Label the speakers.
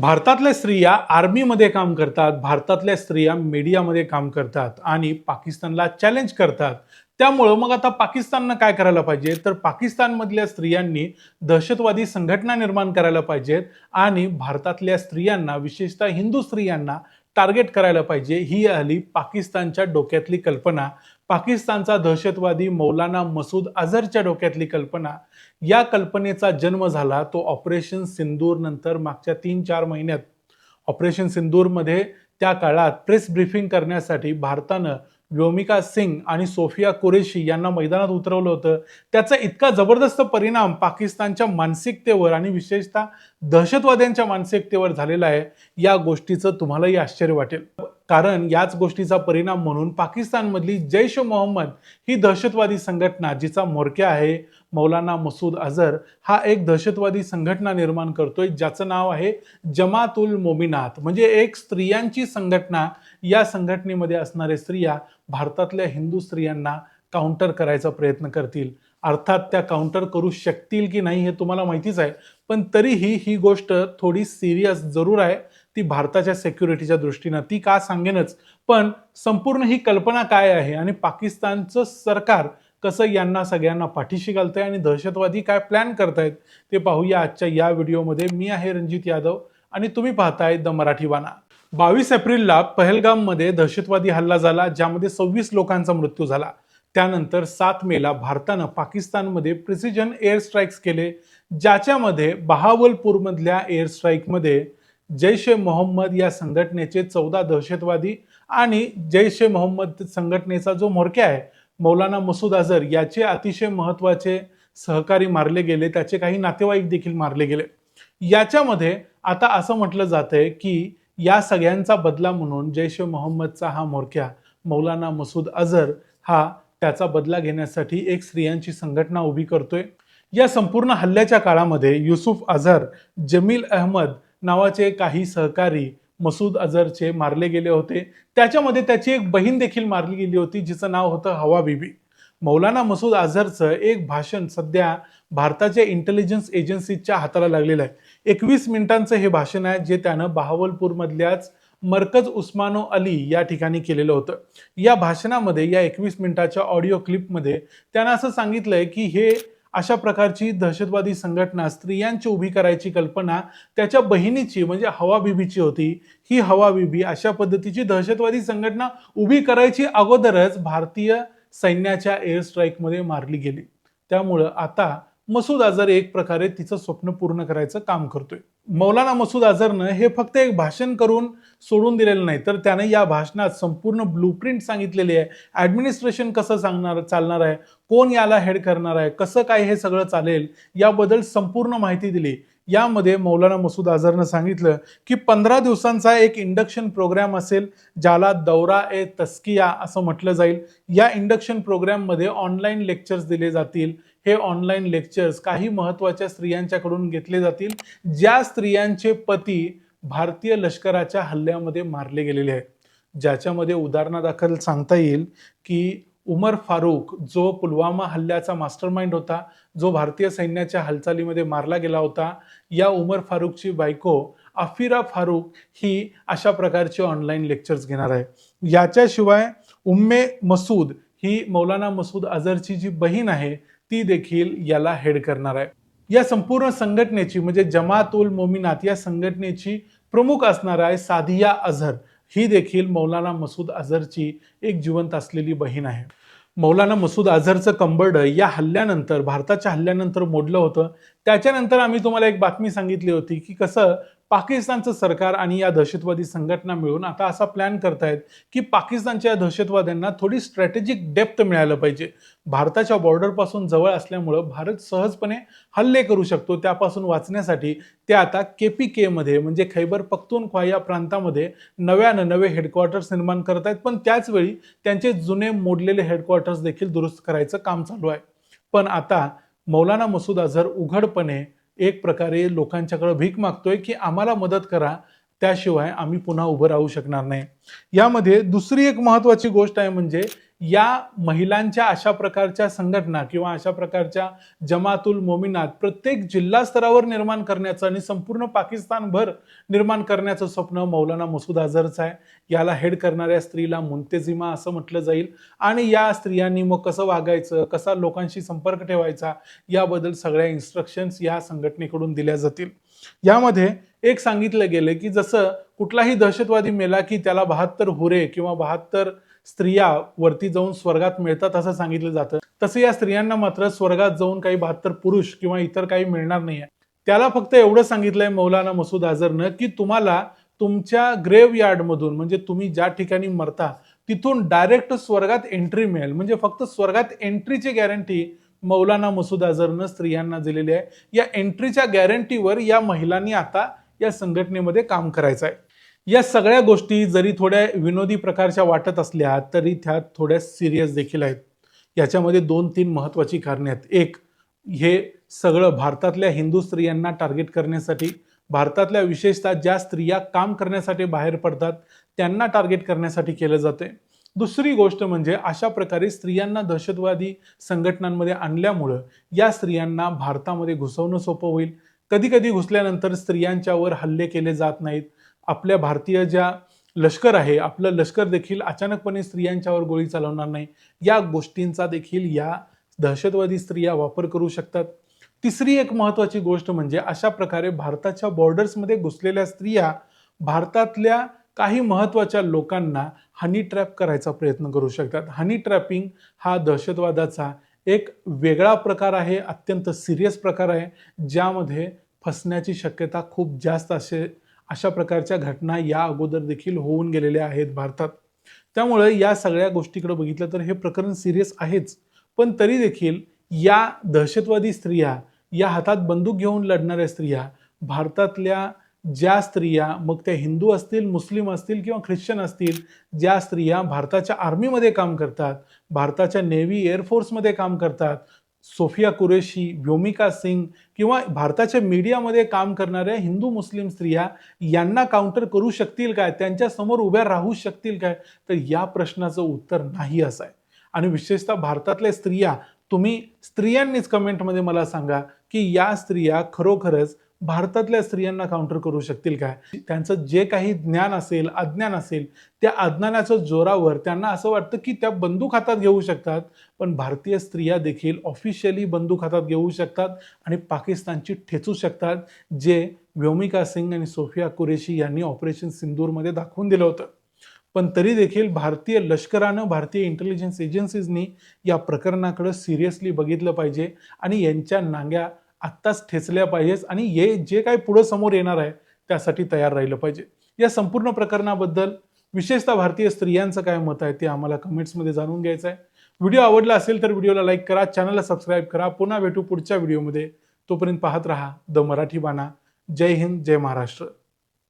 Speaker 1: भारतातल्या स्त्रिया आर्मीमध्ये काम करतात भारतातल्या स्त्रिया मीडियामध्ये काम करतात आणि पाकिस्तानला चॅलेंज करतात. त्यामुळं मग आता पाकिस्ताननं काय करायला पाहिजे? तर पाकिस्तानमधल्या स्त्रियांनी दहशतवादी संघटना निर्माण करायला पाहिजेत आणि भारतातल्या स्त्रियांना विशेषतः हिंदू स्त्रियांना टार्गेट करायला पाहिजे. ही आली पाकिस्तानच्या डोक्यातली कल्पना. पाकिस्तानचा दहशतवादी मौलाना मसूद अझरच्या डोक्यातली कल्पना. या कल्पनेचा जन्म झाला तो ऑपरेशन सिंदूर नंतर मागच्या तीन चार महिन्यात. ऑपरेशन सिंदूरमध्ये त्या काळात प्रेस ब्रीफिंग करण्यासाठी भारतानं व्योमिका सिंग आणि सोफिया कुरेशी यांना मैदानात उतरवलं होतं. त्याचा इतका जबरदस्त परिणाम पाकिस्तानच्या मानसिकतेवर आणि विशेषतः दहशतवाद्यांच्या मानसिकतेवर झालेला आहे या गोष्टीचं तुम्हालाही आश्चर्य वाटेल. कारण याच गोष्टीचा परिणाम म्हणून पाकिस्तानमधली जैश मोहम्मद ही दहशतवादी संघटना जिचा म्होरक्या आहे मौलाना मसूद अझर हा एक दहशतवादी संघटना निर्माण करतोय ज्याचं नाव आहे जमातुल मोमिनात. म्हणजे एक स्त्रियांची संघटना या संघटनेमध्ये असणाऱ्या स्त्रिया भारतातल्या हिंदू स्त्रियांना काउंटर करायचा प्रयत्न करतील. अर्थात त्या काउंटर करू शकतील की नाही हे तुम्हाला माहितीच आहे. पण तरीही ही गोष्ट थोडी सिरियस जरूर आहे. ती भारताच्या सेक्युरिटीच्या दृष्टीनं ती का सांगेनच? पण संपूर्ण ही कल्पना काय आहे? आणि पाकिस्तानचं सरकार कसं यांना सगळ्यांना पाठीशी घालतंय आणि दहशतवादी काय प्लॅन करतायत ते पाहूया आजच्या या व्हिडिओमध्ये. मी आहे रणजित यादव आणि तुम्ही पाहताय द मराठी वाना बावीस एप्रिलला पहलगाममध्ये दहशतवादी हल्ला झाला ज्यामध्ये सव्वीस लोकांचा मृत्यू झाला. त्यानंतर सात मेला भारतानं पाकिस्तानमध्ये प्रिसिजन एअर स्ट्राईक्स केले ज्याच्यामध्ये बहावलपूरमधल्या एअर स्ट्राईकमध्ये जैश ए मोहम्मद या संघटनेचे चौदा दहशतवादी आणि जैश ए मोहम्मद संघटनेचा जो म्होरक्या आहे मौलाना मसूद अझर याचे अतिशय महत्त्वाचे सहकारी मारले गेले त्याचे काही नातेवाईक देखील मारले गेले. याच्यामध्ये आता असं म्हटलं जातंय की या सगळ्यांचा बदला म्हणून जैश ए मोहम्मदचा हा म्होरक्या मौलाना मसूद अझर हा त्याचा बदला घेण्यासाठी एक स्त्रियांची संघटना उभी करतोय. या संपूर्ण हल्ल्याच्या काळामध्ये युसुफ अझर जमील अहमद नावाचे काही सहकारी मसूद अझरचे मारले गेले होते. त्याच्यामध्ये त्याची एक बहीण देखील मारली गेली होती जिचं नाव होतं हवा बीबी. मौलाना मसूद अझरचं एक भाषण सध्या भारताच्या इंटेलिजन्स एजन्सीच्या हाताला लागलेलं आहे. एकवीस मिनिटांचं हे भाषण आहे जे त्यानं बहावलपूरमधल्याच मरकज उस्मानो अली या ठिकाणी केलेलं होतं. या भाषणामध्ये या एकवीस मिनिटाच्या ऑडिओ क्लिपमध्ये त्यानं असं सांगितलंय की हे अशा प्रकारची दहशतवादी संघटना स्त्रियांची उभी करायची कल्पना त्याच्या बहिणीची म्हणजे हवा बीबीची होती ही हवा बीबी अशा पद्धतीची दहशतवादी संघटना उभी करायची अगोदरच भारतीय सैन्याच्या एअर स्ट्राईकमध्ये मारली गेली. त्यामुळं आता मसूद अझर एक प्रकारे तिचं स्वप्न पूर्ण करायचं काम करतोय. मौलाना मसूद आझरनं हे फक्त एक भाषण करून सोडून दिलेलं नाही तर त्याने या भाषणात संपूर्ण ब्लूप्रिंट सांगितलेली आहे. ॲडमिनिस्ट्रेशन कसं सांगणार चालणार आहे? कोण याला हेड करणार आहे? कसं काय हे सगळं चालेल? याबद्दल संपूर्ण माहिती दिली. यामध्ये मौलाना मसूद आझरनं सांगितलं की पंधरा दिवसांचा एक इंडक्शन प्रोग्राम असेल ज्याला दौरा ए तस्किया असं म्हटलं जाईल. या इंडक्शन प्रोग्राममध्ये ऑनलाईन लेक्चर्स दिले जातील. हे ऑनलाईन लेक्चर्स काही महत्त्वाच्या स्त्रियांच्याकडून घेतले जातील ज्या स्त्रियांचे पती भारतीय लष्कराच्या हल्ल्यामध्ये मारले गेलेले आहेत. ज्याच्यामध्ये उदाहरणादाखल सांगता येईल की उमर फारूक जो पुलवामा हल्ल्याचा मास्टरमाइंड होता जो भारतीय सैन्याच्या हालचालीमध्ये मारला गेला होता या उमर फारूकची बायको अफिरा फारूक ही अशा प्रकारचे ऑनलाईन लेक्चर्स घेणार आहे. याच्याशिवाय उम्मे मसूद ही मौलाना मसूद अझरची जी बहीण आहे ती देखील याला हेड करणार आहे. या संपूर्ण संघटनेची म्हणजे जमात उल मोमिनात या संघटनेची प्रमुख असणार आहे सादिया अझर ही देखील मौलाना मसूद अझरची एक जिवंत असलेली बहीण आहे. मौलाना मसूद अझरचं कंबर्ड या हल्ल्यानंतर भारताच्या हल्ल्यानंतर मोडलं होतं. त्याच्यानंतर आम्ही तुम्हाला एक बातमी सांगितली होती की कसं पाकिस्तानचं सरकार आणि या दहशतवादी संघटना मिळून आता असा प्लॅन करतायत की पाकिस्तानच्या या दहशतवाद्यांना थोडी स्ट्रॅटेजिक डेप्थ मिळायला पाहिजे. भारताच्या बॉर्डरपासून जवळ असल्यामुळं भारत सहजपणे हल्ले करू शकतो. त्यापासून वाचण्यासाठी ते आता के पी केमध्ये म्हणजे खैबर पख्तूनख्वा या प्रांतामध्ये नव्यानं नवे हेडक्वार्टर्स निर्माण करत आहेत पण त्याचवेळी त्यांचे जुने मोडलेले हेडक्वार्टर्स देखील दुरुस्त करायचं काम चालू आहे. पण आता मौलाना मसूद अझहर उघडपणे एक प्रकारे लोकांच्याकडे भीक मागतोय की आम्हाला मदत करा त्याशिवाय आम्ही पुन्हा उभं राहू शकणार नाही. यामध्ये दुसरी एक महत्वाची गोष्ट आहे म्हणजे या महिलांच्या अशा प्रकारच्या संघटना किंवा अशा प्रकारच्या जमातुल मोमिनात प्रत्येक जिल्हा स्तरावर निर्माण करण्याचं आणि संपूर्ण पाकिस्तानभर निर्माण करण्याचं स्वप्न मौलाना मसूद अझरचं आहे. याला हेड करणाऱ्या स्त्रीला मुंतेजिमा असं म्हटलं जाईल. आणि या स्त्रियांनी मग कसं वागायचं कसा लोकांशी संपर्क ठेवायचा याबद्दल सगळ्या इन्स्ट्रक्शन्स या संघटनेकडून दिल्या जातील. यामध्ये एक सांगितलं गेलं की जसं कुठलाही दहशतवादी मेला की त्याला बहात्तर हुरे किंवा बहात्तर स्त्रिया वरती जाऊन स्वर्गात मिळतात असं सांगितलं जातं. तसं या स्त्रियांना मात्र स्वर्गात जाऊन काही बहात्तर पुरुष किंवा इतर काही मिळणार नाहीये. त्याला फक्त एवढं सांगितलंय मौलाना मसूद आझरनं की तुम्हाला तुमच्या ग्रेव यार्डमधून म्हणजे तुम्ही ज्या ठिकाणी मरता तिथून डायरेक्ट स्वर्गात एंट्री मिळेल. म्हणजे फक्त स्वर्गात एंट्रीची गॅरंटी मौलाना मसूद आझरनं स्त्रियांना दिलेली आहे. या एंट्रीच्या गॅरंटीवर या महिलांनी आता या संघटनेमध्ये काम करायचं आहे या सगळ्या गोष्टी जरी थोड्या विनोदी प्रकारच्या वाटत असल्या तरी त्या थोड्या सिरियस देखील आहेत. याच्यामध्ये दोन तीन महत्वाची कारणे आहेत. एक हे सगळं भारतातल्या हिंदू स्त्रियांना टार्गेट करण्यासाठी भारतातल्या विशेषतः ज्या स्त्रिया काम करण्यासाठी बाहेर पडतात त्यांना टार्गेट करण्यासाठी केलं जाते. दुसरी गोष्ट म्हणजे अशा प्रकारे स्त्रियांना दहशतवादी संघटनांमध्ये आणल्यामुळं या स्त्रियांना भारतामध्ये घुसवणं सोपं होईल. कधी कधी घुसल्यानंतर स्त्रियांच्यावर हल्ले केले जात नाहीत. आपल्या भारतीय ज्या लष्कर आहे आपलं लष्कर देखील अचानकपणे स्त्रियांच्यावर गोळी चालवणार नाही. या गोष्टींचा देखील या दहशतवादी स्त्रिया वापर करू शकतात. तिसरी एक महत्त्वाची गोष्ट म्हणजे अशा प्रकारे भारताच्या बॉर्डर्समध्ये घुसलेल्या स्त्रिया भारतातल्या काही महत्त्वाच्या लोकांना हनी ट्रॅप करायचा प्रयत्न करू शकतात. हनी ट्रॅपिंग हा दहशतवादाचा एक वेगळा प्रकार आहे अत्यंत सिरियस प्रकार आहे ज्यामध्ये फसण्याची शक्यता खूप जास्त असे अशा प्रकारच्या घटना या अगोदर देखील होऊन गेलेल्या आहेत भारतात. त्यामुळे या सगळ्या गोष्टीकडे बघितलं तर हे प्रकरण सिरियस आहेच. पण तरी देखील या दहशतवादी स्त्रिया या हातात बंदूक घेऊन लढणाऱ्या स्त्रिया भारतातल्या ज्या स्त्रिया मग त्या हिंदू असतील मुस्लिम असतील किंवा ख्रिश्चन असतील ज्या स्त्रिया भारताच्या आर्मीमध्ये काम करतात भारताच्या नेव्ही एअरफोर्समध्ये काम करतात सोफिया कुरेशी व्योमिका सिंग किंवा भारताच्या मीडियामध्ये काम करणाऱ्या हिंदू मुस्लिम स्त्रिया यांना काउंटर करू शकतील काय? त्यांच्यासमोर उभ्या राहू शकतील काय? तर या प्रश्नाचं उत्तर नाही असं आहे. आणि विशेषतः भारतातल्या स्त्रिया तुम्ही स्त्रियांनीच कमेंटमध्ये मला सांगा की या स्त्रिया खरोखरच भारतातल्या स्त्रियांना काउंटर करू शकतील काय? त्यांचं जे काही ज्ञान असेल अज्ञान असेल त्या अज्ञानाच्या जोरावर त्यांना असं वाटतं की त्या बंदूक हातात घेऊ शकतात. पण भारतीय स्त्रिया देखील ऑफिशियली बंदूक हातात घेऊ शकतात आणि पाकिस्तानची ठेचू शकतात जे व्योमिका सिंग आणि सोफिया कुरेशी यांनी ऑपरेशन सिंदूरमध्ये दाखवून दिलं होतं. पण तरी देखील भारतीय लष्करानं भारतीय इंटेलिजन्स एजन्सीजनी या प्रकरणाकडे सिरियसली बघितलं पाहिजे आणि यांच्या नांग्या आत्ताच ठेचल्या पाहिजेस आणि हे जे काही पुढं समोर येणार आहे त्यासाठी तयार राहिलं पाहिजे. या संपूर्ण प्रकरणाबद्दल विशेषतः भारतीय स्त्रियांचं काय मत आहे ते आम्हाला कमेंट्समध्ये जाणून घ्यायचं आहे व्हिडिओ आवडला असेल तर व्हिडिओला लाईक करा चॅनलला सबस्क्राईब करा. पुन्हा भेटू पुढच्या व्हिडिओमध्ये. तोपर्यंत पाहत राहा द मराठी बाणा. जय हिंद जय महाराष्ट्र.